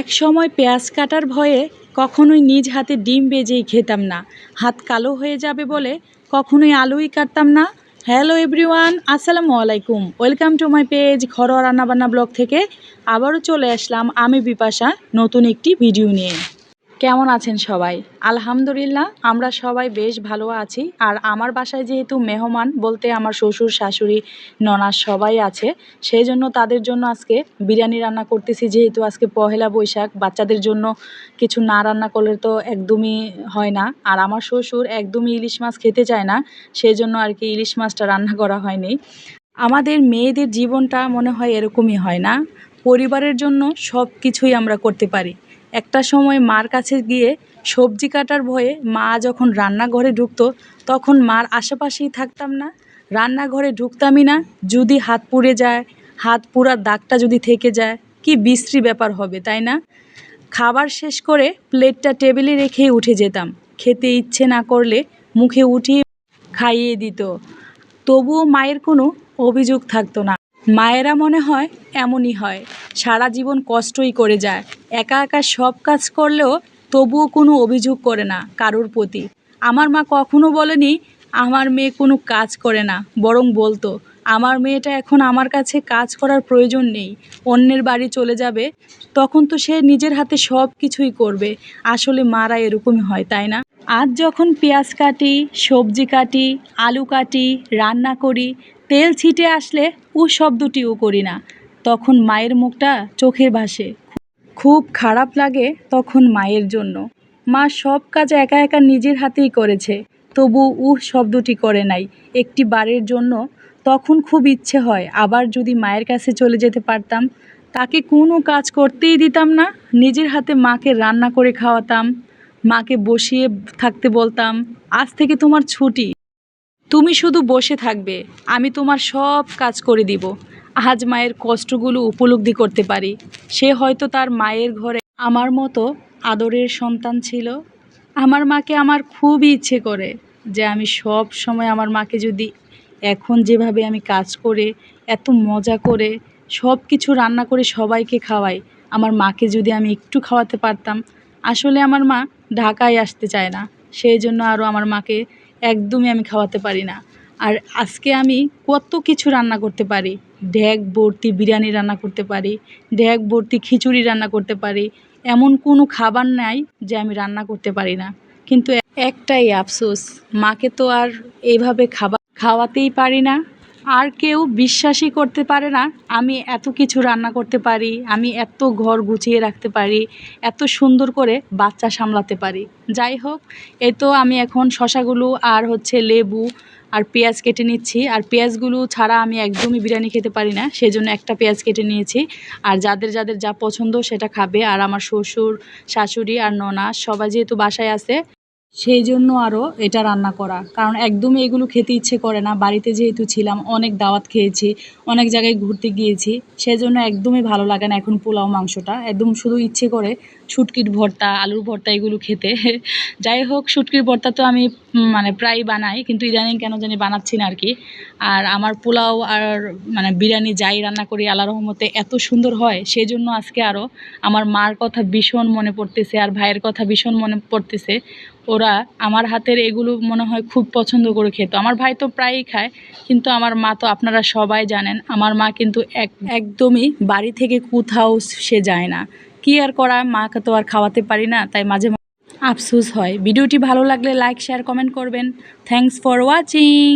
এক সময় পেঁয়াজ কাটার ভয়ে কখনোই নিজ হাতে ডিম বেজেই খেতাম না। হাত কালো হয়ে যাবে বলে কখনোই আলুই কাটতাম না। হ্যালো এভরিওয়ান, আসসালামু আলাইকুম। ওয়েলকাম টু মাই পেজ ঘরোয়া রান্নাবান্না ব্লগ থেকে। আবারও চলে আসলাম আমি বিপাশা, নতুন একটি ভিডিও নিয়ে। কেমন আছেন সবাই? আলহামদুলিল্লাহ, আমরা সবাই বেশ ভালো আছি। আর আমার বাসায় যেহেতু মেহমান বলতে আমার শ্বশুর, শাশুড়ি ননাস সবাই আছে, সেই জন্য তাদের জন্য আজকে বিরিয়ানি রান্না করতেছি। যেহেতু আজকে পহেলা বৈশাখ, বাচ্চাদের জন্য কিছু না রান্না করলে তো একদমই হয় না। আর আমার শ্বশুর একদমই ইলিশ মাছ খেতে চায় না, সেই জন্য আর কি ইলিশ মাছটা রান্না করা হয়নি। আমাদের মেয়েদের জীবনটা মনে হয় এরকমই হয় না। পরিবারের জন্য সব কিছুই আমরা করতে পারি। একটা সময় মার কাছে গিয়ে সবজি কাটার ভয়ে মা যখন রান্নাঘরে ঢুকতো, তখন মার আশেপাশেই থাকতাম না। রান্নাঘরে ঢুকতামই না, যদি হাত পুড়ে যায়, হাত পুরার দাগটা যদি থেকে যায়, কি বিশ্রী ব্যাপার হবে, তাই না? খাবার শেষ করে প্লেটটা টেবিলে রেখেই উঠে যেতাম। খেতে ইচ্ছে না করলে মুখে উঠিয়ে খাইয়ে দিত। তবুও মায়ের কোনো অভিযোগ থাকতো না। মায়েরা মনে হয় এমনই হয়, সারা জীবন কষ্টই করে যায়। একা একা সব কাজ করলেও তবুও কোনো অভিযোগ করে না কারোর প্রতি। আমার মা কখনো বলেনি, আমার মেয়ে কোনো কাজ করে না। বরং বলতো, আমার মেয়েটা এখন আমার কাছে কাজ করার প্রয়োজন নেই, অন্যের বাড়ি চলে যাবে, তখন তো সে নিজের হাতে সব কিছুই করবে। আসলে মারা এরকমই হয়, তাই না? আজ যখন পেঁয়াজ কাটি, সবজি কাটি, আলু কাটি, রান্না করি, তেল ছিটে আসলে উ শব্দটিও করি না। তখন মায়ের মুখটা চোখের ভাসে। খুব খারাপ লাগে তখন মায়ের জন্য। মা সব কাজ একা একা নিজের হাতেই করেছে। তবু উহ শব্দটি করে নাই। একটি বারের জন্য তখন খুব ইচ্ছে হয়, আবার যদি মায়ের কাছে চলে যেতে পারতাম, তাকে কোনো কাজ করতেই দিতাম না। নিজের হাতে মাকে রান্না করে খাওয়াতাম, মাকে বসিয়ে থাকতে বলতাম, আজ থেকে তোমার ছুটি। তুমি শুধু বসে থাকবে, আমি তোমার সব কাজ করে দিব। আজ মায়ের কষ্টগুলো উপলব্ধি করতে পারি। সে হয়তো তার মায়ের ঘরে আমার মতো আদরের সন্তান ছিল। আমার মাকে আমার খুবই ইচ্ছে করে যে আমি সব সময় আমার মাকে যদি এখন যেভাবে আমি কাজ করে, এত মজা করে, সব কিছু রান্না করে সবাইকে খাওয়াই, আমার মাকে যদি আমি একটু খাওয়াতে পারতাম, আসলে আমার মা ঢাকায় আসতে চায় না। সেই জন্য আরও আমার মাকে একদমই আমি খাওয়াতে পারি না। আর আজকে আমি কত কিছু রান্না করতে পারি। ড্যাগ ভর্তি বিরিয়ানি রান্না করতে পারি ড্যাগ ভর্তি খিচুড়ি রান্না করতে পারি। এমন কোনো খাবার নাই যে আমি রান্না করতে পারি না। কিন্তু একটাই আফসোস, মাকে তো আর এইভাবে খাবার খাওয়াতেই পারি না। আর কেউ বিশ্বাসই করতে পারে না, আমি এত কিছু রান্না করতে পারি, আমি এত ঘর গুছিয়ে রাখতে পারি, এত সুন্দর করে বাচ্চা সামলাতে পারি। যাই হোক, এই তো আমি এখন শশাগুলো আর হচ্ছে লেবু আর পেঁয়াজ কেটে নিচ্ছি। আর পেঁয়াজগুলো ছাড়া আমি একদমই বিরিয়ানি খেতে পারি না সেই জন্য একটা পেঁয়াজ কেটে নিয়েছি। আর যাদের যাদের যা পছন্দ সেটা খাবে। আর আমার শ্বশুর, শাশুড়ি আর ননা সবাই যেহেতু বাসায় আছে সেই জন্য আরও এটা রান্না করা। কারণ একদমই এগুলো খেতে ইচ্ছে করে না। বাড়িতে যেহেতু ছিলাম, অনেক দাওয়াত খেয়েছি, অনেক জায়গায় ঘুরতে গিয়েছি। সেই জন্য একদমই ভালো লাগে না এখন পোলাও, মাংসটা। একদম শুধু ইচ্ছে করে শুটকির ভর্তা, আলুর ভর্তা এগুলো খেতে। যাই হোক, শুটকির ভর্তা তো আমি মানে প্রায় বানাই, কিন্তু ইদানিং কেন জানি বানাচ্ছি না আর কি আর আমার পোলাও আর মানে বিরিয়ানি যাই রান্না করি আল্লাহ রহমতে এত সুন্দর হয় সেই জন্য আজকে আরও আমার মার কথা ভীষণ মনে পড়তেছে আর ভাইয়ের কথা ভীষণ মনে পড়তেছে। ওরা আমার হাতের এগুলো মনে হয় খুব পছন্দ করে খেত। আমার ভাই তো প্রায়ই খায়, কিন্তু আমার মা তো আপনারা সবাই জানেন, আমার মা কিন্তু এক, একদমই বাড়ি থেকে কোথাও সে যায় না। কি আর করা, মাকে তো আর খাওয়াতে পারি না, তাই মাঝে আফসোস হয়। ভিডিওটি ভালো লাগলে লাইক শেয়ার কমেন্ট করবেন। Thanks for watching